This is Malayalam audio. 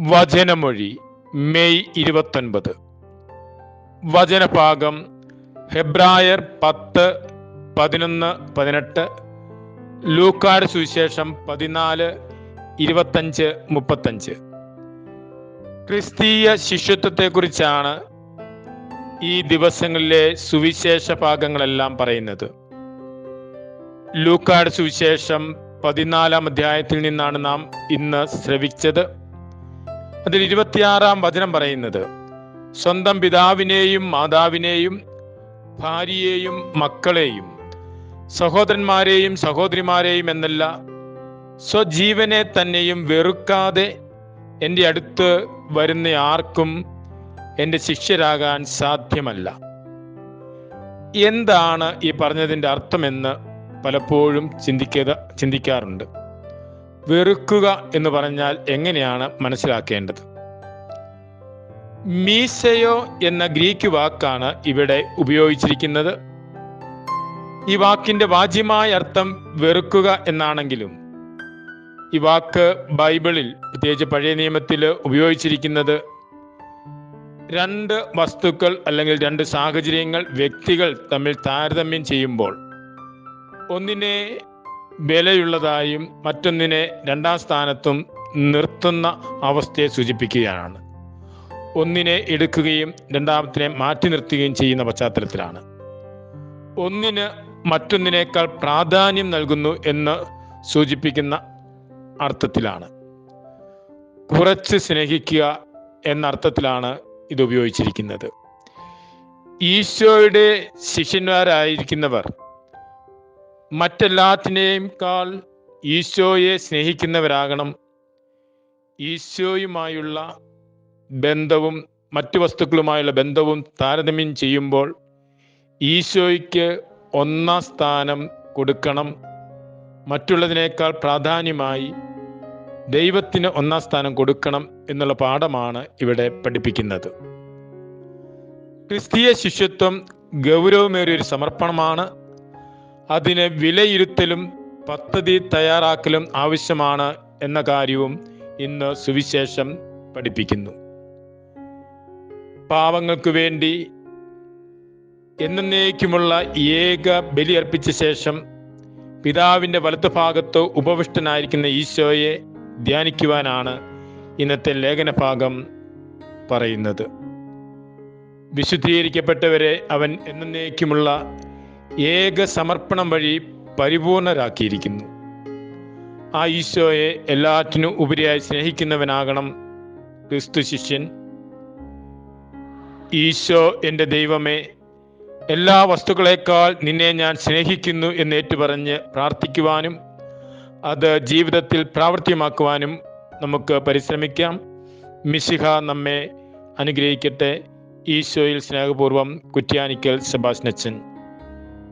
വചനമൊഴി മെയ് ഇരുപത്തൊൻപത്. വചനഭാഗം ഹെബ്രായർ പത്ത് പതിനൊന്ന് പതിനെട്ട് ലൂക്കാട് സുവിശേഷം പതിനാല് ഇരുപത്തഞ്ച് മുപ്പത്തഞ്ച്. ക്രിസ്തീയ ശിഷ്യത്വത്തെക്കുറിച്ചാണ് ഈ ദിവസങ്ങളിലെ സുവിശേഷ ഭാഗങ്ങളെല്ലാം പറയുന്നത്. ലൂക്കാട് സുവിശേഷം പതിനാലാം അധ്യായത്തിൽ നിന്നാണ് നാം ഇന്ന് ശ്രവിച്ചത്. അതിൽ ഇരുപത്തിയാറാം വചനം പറയുന്നത് സ്വന്തം പിതാവിനെയും മാതാവിനെയും ഭാര്യയെയും മക്കളെയും സഹോദരന്മാരെയും സഹോദരിമാരെയും എന്നല്ല സ്വജീവനെ തന്നെയും വെറുക്കാതെ എന്റെ അടുത്ത് വരുന്ന ആർക്കും എന്റെ ശിഷ്യരാകാൻ സാധ്യമല്ല. എന്താണ് ഈ പറഞ്ഞതിന്റെ അർത്ഥമെന്ന് പലപ്പോഴും ചിന്തിക്കുക ചിന്തിക്കാറുണ്ട്. വെറുക്കുക എന്ന് പറഞ്ഞാൽ എങ്ങനെയാണ് മനസ്സിലാക്കേണ്ടത്? മീസയോ എന്ന ഗ്രീക്ക് വാക്കാണ് ഇവിടെ ഉപയോഗിച്ചിരിക്കുന്നത്. ഈ വാക്കിന്റെ വാജ്യമായ അർത്ഥം വെറുക്കുക എന്നാണെങ്കിലും ഈ വാക്ക് ബൈബിളിൽ പ്രത്യേകിച്ച് പഴയ നിയമത്തിൽ ഉപയോഗിച്ചിരിക്കുന്നത് രണ്ട് വസ്തുക്കൾ അല്ലെങ്കിൽ രണ്ട് സാഹചര്യങ്ങൾ വ്യക്തികൾ തമ്മിൽ താരതമ്യം ചെയ്യുമ്പോൾ ഒന്നിനെ വിലയുള്ളതായും മറ്റൊന്നിനെ രണ്ടാം സ്ഥാനത്തും നിർത്തുന്ന അവസ്ഥയെ സൂചിപ്പിക്കുകയാണ്. ഒന്നിനെ എടുക്കുകയും രണ്ടാമത്തിനെ മാറ്റി നിർത്തുകയും ചെയ്യുന്ന പശ്ചാത്തലത്തിലാണ്. ഒന്നിന് മറ്റൊന്നിനേക്കാൾ പ്രാധാന്യം നൽകുന്നു എന്ന് സൂചിപ്പിക്കുന്ന അർത്ഥത്തിലാണ്. കുറച്ച് സ്നേഹിക്കുക എന്ന അർത്ഥത്തിലാണ് ഇത് ഉപയോഗിച്ചിരിക്കുന്നത്. ഈശോയുടെ ശിഷ്യന്മാരായിരിക്കുന്നവർ മറ്റെല്ലാത്തിനേക്കാൾ ഈശോയെ സ്നേഹിക്കുന്നവരാകണം. ഈശോയുമായുള്ള ബന്ധവും മറ്റു വസ്തുക്കളുമായുള്ള ബന്ധവും താരതമ്യം ചെയ്യുമ്പോൾ ഈശോയ്ക്ക് ഒന്നാം സ്ഥാനം കൊടുക്കണം. മറ്റുള്ളതിനേക്കാൾ പ്രാധാന്യമായി ദൈവത്തിന് ഒന്നാം സ്ഥാനം കൊടുക്കണം എന്നുള്ള പാഠമാണ് ഇവിടെ പഠിപ്പിക്കുന്നത്. ക്രിസ്തീയ ശിഷ്യത്വം ഗൗരവമേറിയ ഒരു സമർപ്പണമാണ്. അതിന് വിലയിരുത്തലും പദ്ധതി തയ്യാറാക്കലും ആവശ്യമാണ് എന്ന കാര്യവും ഇന്ന് സുവിശേഷം പഠിപ്പിക്കുന്നു. പാവങ്ങൾക്ക് വേണ്ടി എന്നേക്കുമുള്ള ഏക ബലി അർപ്പിച്ച ശേഷം പിതാവിന്റെ വലത്തുഭാഗത്ത് ഉപവിഷ്ടനായിരിക്കുന്ന ഈശോയെ ധ്യാനിക്കുവാനാണ് ഇന്നത്തെ ലേഖനഭാഗം പറയുന്നത്. വിശുദ്ധീകരിക്കപ്പെട്ടവരെ അവൻ എന്നേക്കുമുള്ള ഏക സമർപ്പണം വഴി പരിപൂർണരാക്കിയിരിക്കുന്നു. ആ ഈശോയെ എല്ലാറ്റിനും ഉപരിയായി സ്നേഹിക്കുന്നവനാകണം ക്രിസ്തു ശിഷ്യൻ. ഈശോ എന്റെ ദൈവമേ എല്ലാ വസ്തുക്കളേക്കാൾ നിന്നെ ഞാൻ സ്നേഹിക്കുന്നു എന്ന് ഏറ്റുപറഞ്ഞ് പ്രാർത്ഥിക്കുവാനും അത് ജീവിതത്തിൽ പ്രാവർത്തികമാക്കുവാനും നമുക്ക് പരിശ്രമിക്കാം. മിശിഹ നമ്മെ അനുഗ്രഹിക്കട്ടെ. ഈശോയിൽ സ്നേഹപൂർവം കുറ്റ്യാനിക്കൽ സെബാസ്നച്ചൻ